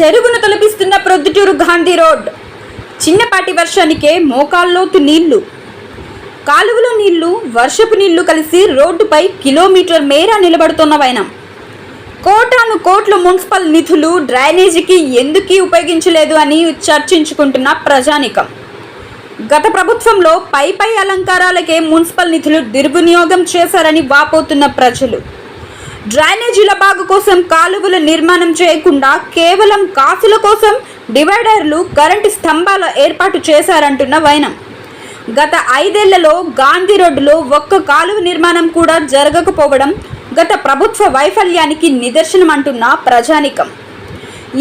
చెరువును తలపిస్తున్న ప్రొద్దుటూరు గాంధీ రోడ్. చిన్నపాటి వర్షానికే మోకాల్లోతు నీళ్ళు. కాలువలో నీళ్ళు వర్షపు నీళ్ళు కలిసి రోడ్డుపై కిలోమీటర్ మేర నిలబడుతున్న వైనం. కోటాను కోట్ల మున్సిపల్ నిధులు డ్రైనేజీకి ఎందుకీ ఉపయోగించలేదు అని చర్చించుకుంటున్న ప్రజానికం. గత ప్రభుత్వంలో పై పై అలంకారాలకే మున్సిపల్ నిధులు దుర్వినియోగం చేశారని వాపోతున్న ప్రజలు. డ్రైనేజీల బాగు కోసం కాలువల నిర్మాణం చేయకుండా కేవలం కాసుల కోసం డివైడర్లు కరెంటు స్తంభాల ఏర్పాటు చేశారంటున్న వైనం. గత ఐదేళ్ళలో గాంధీ రోడ్డులో ఒక్క కాలువ నిర్మాణం కూడా జరగకపోవడం గత ప్రభుత్వ వైఫల్యానికి నిదర్శనం అంటున్న ప్రజానికం.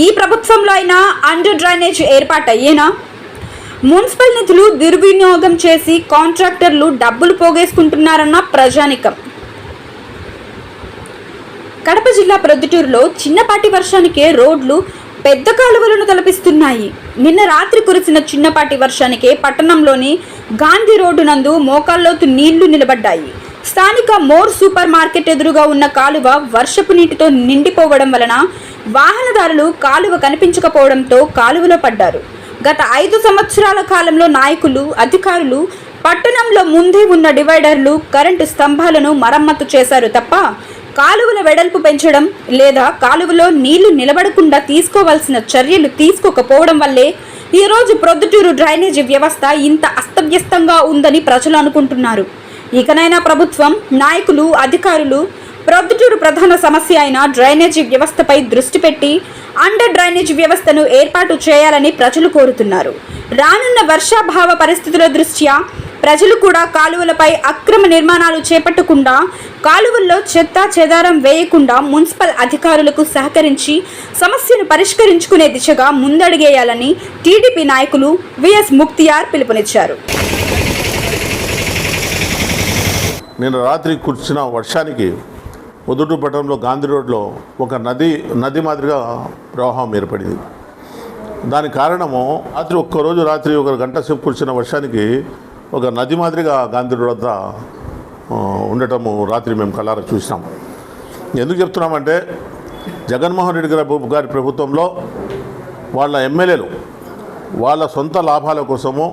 ఈ ప్రభుత్వంలో అయినా అండర్ డ్రైనేజ్ ఏర్పాటయ్యేనా? మున్సిపల్ నిధులు దుర్వినియోగం చేసి కాంట్రాక్టర్లు డబ్బులు పోగేసుకుంటున్నారన్న ప్రజానికం. కడప జిల్లా ప్రొద్దుటూరులో చిన్నపాటి వర్షానికే రోడ్లు పెద్ద కాలువలను తలపిస్తున్నాయి. నిన్న రాత్రి కురిసిన చిన్నపాటి వర్షానికే పట్టణంలోని గాంధీ రోడ్డు నందు మోకాల్లోతు నీళ్ళు నిలబడ్డాయి. స్థానిక మోర్ సూపర్ మార్కెట్ ఎదురుగా ఉన్న కాలువ వర్షపు నీటితో నిండిపోవడం వలన వాహనదారులు కాలువ కనిపించకపోవడంతో కాలువలో పడ్డారు. గత ఐదు సంవత్సరాల కాలంలో నాయకులు అధికారులు పట్టణంలో ముందే ఉన్న డివైడర్లు కరెంటు స్తంభాలను మరమ్మతు చేశారు తప్ప కాలువల వెడల్పు పెంచడం లేదా కాలువలో నీళ్ళు నిలబడకుండా తీసుకోవాల్సిన చర్యలు తీసుకోకపోవడం వల్లే ఈరోజు ప్రొద్దుటూరు డ్రైనేజీ వ్యవస్థ ఇంత అస్తవ్యస్తంగా ఉందని ప్రజలు అనుకుంటున్నారు. ఇకనైనా ప్రభుత్వం నాయకులు అధికారులు ప్రొద్దుటూరు ప్రధాన సమస్య అయిన డ్రైనేజీ వ్యవస్థపై దృష్టి పెట్టి అండర్ డ్రైనేజీ వ్యవస్థను ఏర్పాటు చేయాలని ప్రజలు కోరుతున్నారు. రానున్న వర్షాభావ పరిస్థితుల దృష్ట్యా ప్రజలు కూడా కాలువలపై అక్రమ నిర్మాణాలు చేపట్టకుండా కాలువల్లో చెత్త చెదారం వేయకుండా మున్సిపల్ అధికారులకు సహకరించి సమస్యను పరిష్కరించుకునే దిశగా ముందడుగేయాలని టీడీపీ నాయకులు విఎస్ ముక్తియార్ పిలుపునిచ్చారు. నిన్న రాత్రి కూర్చున్న వర్షానికి పొద్దుటూ పట్టణంలో గాంధీ రోడ్లో ఒక నది నది మాదిరిగా ప్రవాహం ఏర్పడింది. దాని కారణము రాత్రి ఒక్కరోజు రాత్రి ఒక గంట సేపు కూర్చున్న వర్షానికి ఒక నది మాదిరిగా గాంధీ వద్ద ఉండటము రాత్రి మేము కళ్ళారా చూసినాం. ఎందుకు చెప్తున్నామంటే జగన్మోహన్ రెడ్డి గారి గారి ప్రభుత్వంలో వాళ్ళ ఎమ్మెల్యేలు వాళ్ళ సొంత లాభాల కోసము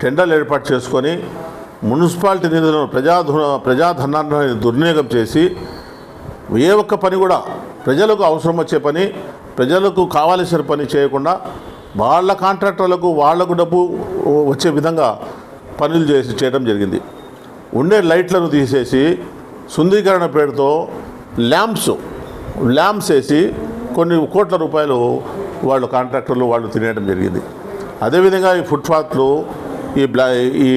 టెండర్లు ఏర్పాటు చేసుకొని మున్సిపాలిటీ నిధులను ప్రజాధు ప్రజాధనాన్ని దుర్వినియోగం చేసి ఏ ఒక్క పని కూడా ప్రజలకు అవసరం వచ్చే పని ప్రజలకు కావాల్సిన పని చేయకుండా వాళ్ళ కాంట్రాక్టర్లకు వాళ్ళకు డబ్బు వచ్చే విధంగా పనులు చేసి చేయడం జరిగింది. ఉండే లైట్లను తీసేసి సుందరీకరణ పేరుతో ల్యాంప్స్ ల్యాంప్స్ వేసి కొన్ని కోట్ల రూపాయలు వాళ్ళు కాంట్రాక్టర్లు వాళ్ళు తినేయడం జరిగింది. అదేవిధంగా ఈ ఫుట్పాత్లు ఈ బ్లా ఈ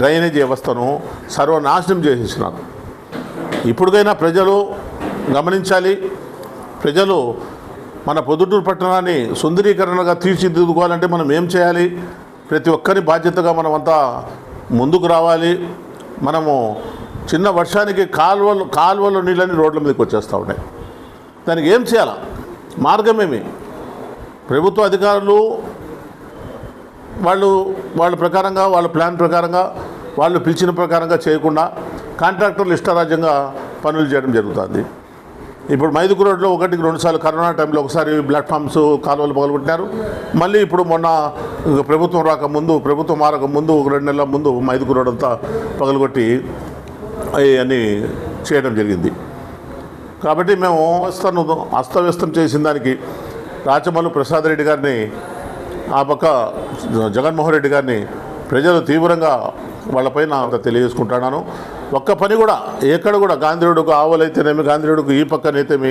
డ్రైనేజ్ వ్యవస్థను సర్వనాశనం చేసేసినారు ఇప్పటికైనా ప్రజలు గమనించాలి. ప్రజలు మన పొద్దుటూరు పట్టణాన్ని సుందరీకరణగా తీర్చిదిద్దుకోవాలంటే మనం ఏం చేయాలి? ప్రతి ఒక్కరి బాధ్యతగా మనమంతా ముందుకు రావాలి. మనము చిన్న వర్షానికి కాలువలు కాలువలు నీళ్ళని రోడ్ల మీదకి వచ్చేస్తూ ఉన్నాయి. దానికి ఏం చేయాలా? మార్గమేమి? ప్రభుత్వ అధికారులు వాళ్ళు వాళ్ళ ప్రకారంగా వాళ్ళ ప్లాన్ ప్రకారంగా వాళ్ళు పిలిచిన ప్రకారంగా చేయకుండా కాంట్రాక్టర్లు ఇష్టారాజ్యంగా పనులు చేయడం జరుగుతుంది. ఇప్పుడు మైదుకు రోడ్లో ఒకటికి రెండుసార్లు కరోనా టైంలో ఒకసారి ప్లాట్ఫామ్స్ కాలువలు పగలగొట్టినారు. మళ్ళీ ఇప్పుడు మొన్న ప్రభుత్వం రాకముందు ప్రభుత్వం మారక ముందు ఒక రెండు నెలల ముందు మైదుకు రోడ్ అంతా పగలగొట్టి అన్నీ చేయడం జరిగింది. కాబట్టి మేము వ్యవస్థను అస్తవ్యస్తం చేసిన దానికి రాచమల్లు ప్రసాద్ రెడ్డి గారిని ఆ పక్క జగన్మోహన్ రెడ్డి గారిని ప్రజలు తీవ్రంగా వాళ్ళపైన తెలియజేసుకుంటున్నాను. ఒక్క పని కూడా ఎక్కడ కూడా గాంధీరుడుకు ఆవులైతేనేమి గాంధీరుడుకు ఈ పక్కనైతేమి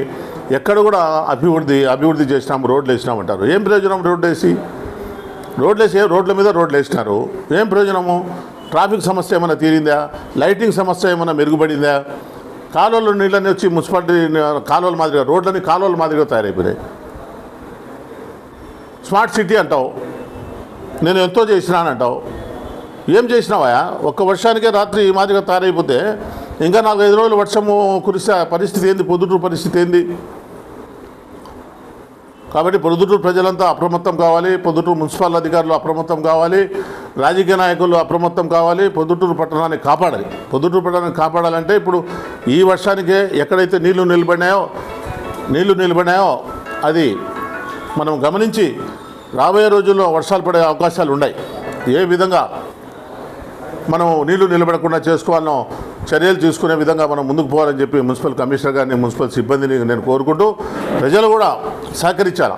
ఎక్కడ కూడా అభివృద్ధి అభివృద్ధి చేసినాం రోడ్లు వేసినామంటారు. ఏం ప్రయోజనం రోడ్లు వేసి? రోడ్లు వేసి రోడ్ల మీద రోడ్లు వేసినారు. ఏం ప్రయోజనము? ట్రాఫిక్ సమస్య ఏమైనా తీరిందా? లైటింగ్ సమస్య ఏమైనా మెరుగుపడిందా? కాలువలు నీళ్ళని వచ్చి మున్సిపాలిటీ కాలువల మాదిరిగా రోడ్లని కాలువల మాదిరిగా తయారైపోయినాయి. స్మార్ట్ సిటీ అంటావు. నేను ఎంతో చేసినానంటావు. ఏం చేసినావా ఒక్క వర్షానికే రాత్రి ఈ మాదిరిగా తయారైపోతే ఇంకా నాలుగైదు ఐదు రోజులు వర్షము కురిస్తే పరిస్థితి ఏంది? పొద్దుటూరు పరిస్థితి ఏంది? కాబట్టి పొద్దుటూరు ప్రజలంతా అప్రమత్తం కావాలి పొద్దుటూరు మున్సిపల్ అధికారులు అప్రమత్తం కావాలి రాజకీయ నాయకులు అప్రమత్తం కావాలి పొద్దుటూరు పట్టణాన్ని కాపాడాలి. పొద్దుటూరు పట్టణాన్ని కాపాడాలంటే ఇప్పుడు ఈ వర్షానికే ఎక్కడైతే నీళ్ళు నిలబడినాయో నీళ్ళు నిలబడినాయో అది మనం గమనించి రాబోయే రోజుల్లో వర్షాలు పడే అవకాశాలు ఉన్నాయి ఏ విధంగా మనం నీళ్ళు నిలబడకుండా చేసుకోవాలనో చర్యలు తీసుకునే విధంగా మనం ముందుకు పోవాలని చెప్పి మున్సిపల్ కమిషనర్ గారిని మున్సిపల్ సిబ్బందిని నేను కోరుకుంటూ ప్రజలు కూడా సహకరించాలి?